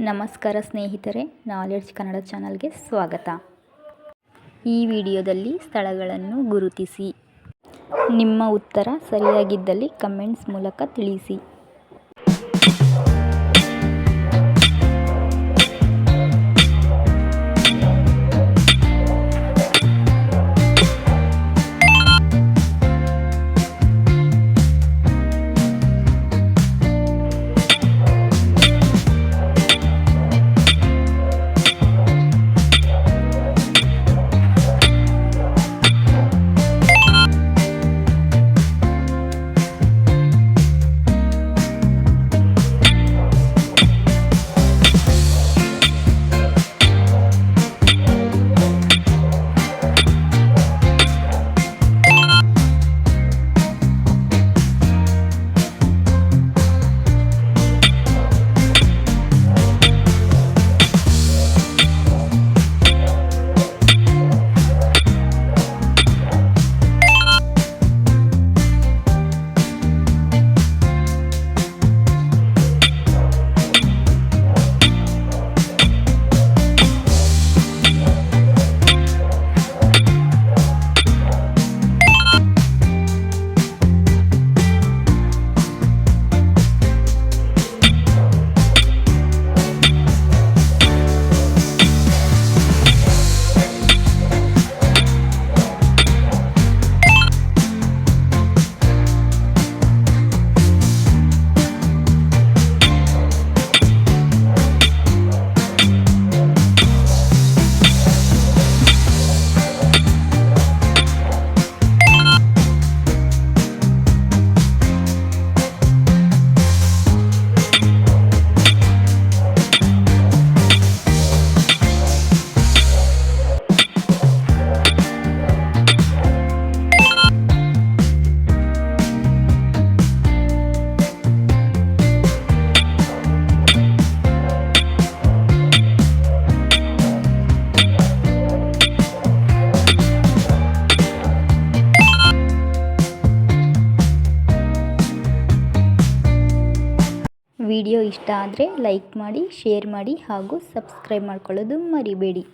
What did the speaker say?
ನಮಸ್ಕಾರ ಸ್ನೇಹಿತರೆ ನಾಲೆಡ್ಜ್ ಕನ್ನಡ ಚಾನಲ್ಗೆ ಸ್ವಾಗತ. ಈ ವಿಡಿಯೋದಲ್ಲಿ ಸ್ಥಳಗಳನ್ನು ಗುರುತಿಸಿ. ನಿಮ್ಮ ಉತ್ತರ ಸರಿಯಾಗಿದ್ದಲ್ಲಿ ಕಮೆಂಟ್ಸ್ ಮೂಲಕ ತಿಳಿಸಿ. ವಿಡಿಯೋ ಇಷ್ಟ ಆದರೆ ಲೈಕ್ ಮಾಡಿ ಶೇರ್ ಮಾಡಿ ಹಾಗೂ ಸಬ್ಸ್ಕ್ರೈಬ್ ಮಾಡ್ಕೊಳ್ಳೋದು ಮರಿಬೇಡಿ.